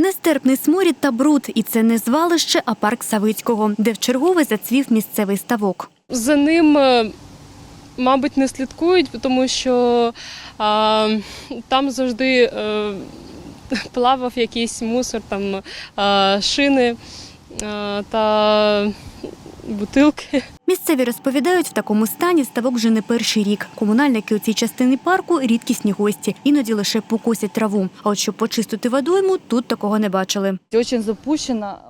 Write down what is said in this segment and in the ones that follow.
Нестерпний сморід та бруд, і це не звалище, а парк Савицького, де вчергове зацвів місцевий ставок. За ним, е, мабуть, не слідкують, тому що а, там завжди а, плавав якийсь мусор, там а, шини а, та бутилки. Місцеві розповідають, в такому стані ставок вже не перший рік. Комунальники у цій частині парку рідкісні гості, іноді лише покосять траву. А от щоб почистити водойму, тут такого не бачили.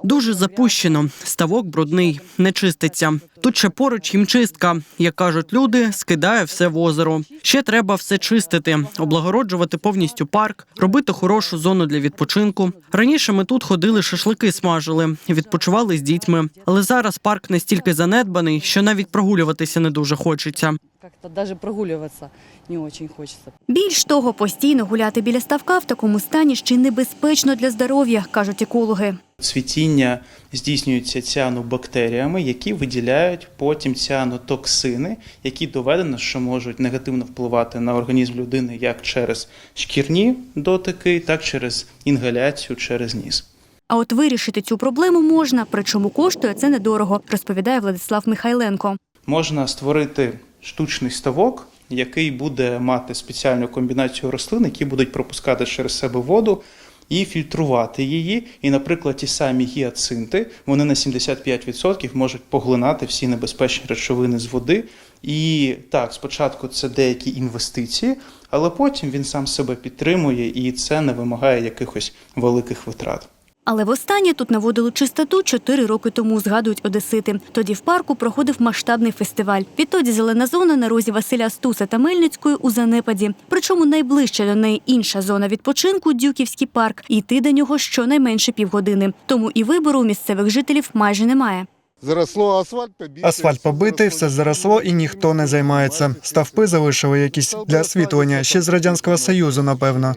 Дуже запущено. Ставок брудний, не чиститься. Тут ще поруч хімчистка. Як кажуть люди, скидає все в озеро. Ще треба все чистити, облагороджувати повністю парк, робити хорошу зону для відпочинку. Раніше ми тут ходили, шашлики смажили, відпочивали з дітьми. Але зараз парк настільки занедбаний, що навіть прогулюватися не дуже хочеться. Как-то даже прогуливаться не очень хочется. Більш того, постійно гуляти біля ставка в такому стані ще й небезпечно для здоров'я, кажуть екологи. Цвітіння здійснюється ціанобактеріями, які виділяють потім ціанотоксини, які доведено, що можуть негативно впливати на організм людини як через шкірні дотики, так і через інгаляцію через ніс. А от вирішити цю проблему можна, причому коштує це недорого, розповідає Владислав Михайленко. Можна створити штучний ставок, який буде мати спеціальну комбінацію рослин, які будуть пропускати через себе воду і фільтрувати її. І, наприклад, ті самі гіацинти, вони на 75% можуть поглинати всі небезпечні речовини з води. І так, спочатку це деякі інвестиції, але потім він сам себе підтримує, і це не вимагає якихось великих витрат. Але востаннє тут наводили чистоту чотири роки тому, згадують одесити. Тоді в парку проходив масштабний фестиваль. Відтоді зелена зона на розі Василя Стуса та Мельницької у занепаді. Причому найближча до неї інша зона відпочинку Дюківський парк. І йти до нього щонайменше півгодини. Тому і вибору у місцевих жителів майже немає. Заросло асфальт побитий. Асфальт побитий, все заросло і ніхто не займається. Ставпи залишили якісь для освітлення ще з радянського союзу, напевно.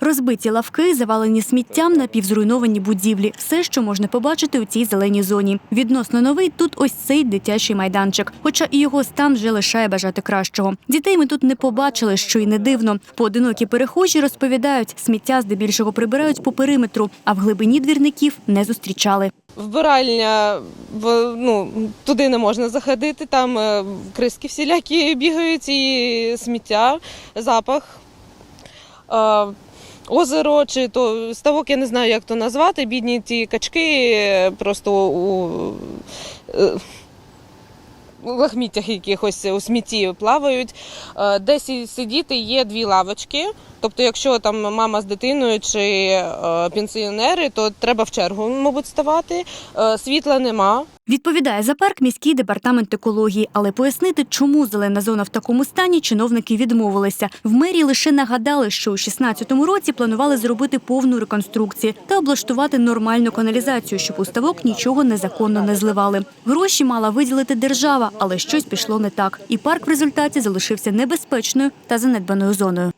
Розбиті лавки, завалені сміттям, напівзруйновані будівлі все, що можна побачити у цій зеленій зоні. Відносно новий тут ось цей дитячий майданчик, хоча і його стан вже лишає бажати кращого. Дітей ми тут не побачили, що й не дивно. Поодинокі перехожі розповідають, сміття здебільшого прибирають по периметру, а в глибині двірників не зустрічали. Вбиральня ну, туди не можна заходити, там е, криски всілякі бігають і сміття, запах. Е, Озеро чи то ставок, я не знаю, як то назвати. Бідні ті качки е, просто у е, лахміттях якихось у смітті плавають. Е, Десь сидіти є дві лавочки. Тобто, якщо там мама з дитиною чи е, пенсіонери, то треба в чергу, мабуть, ставати. Е, Світла нема. Відповідає за парк міський департамент екології, але пояснити, чому зелена зона в такому стані, чиновники відмовилися. В мерії лише нагадали, що у 16-му році планували зробити повну реконструкцію та облаштувати нормальну каналізацію, щоб у ставок нічого незаконно не зливали. Гроші мала виділити держава, але щось пішло не так. І парк в результаті залишився небезпечною та занедбаною зоною.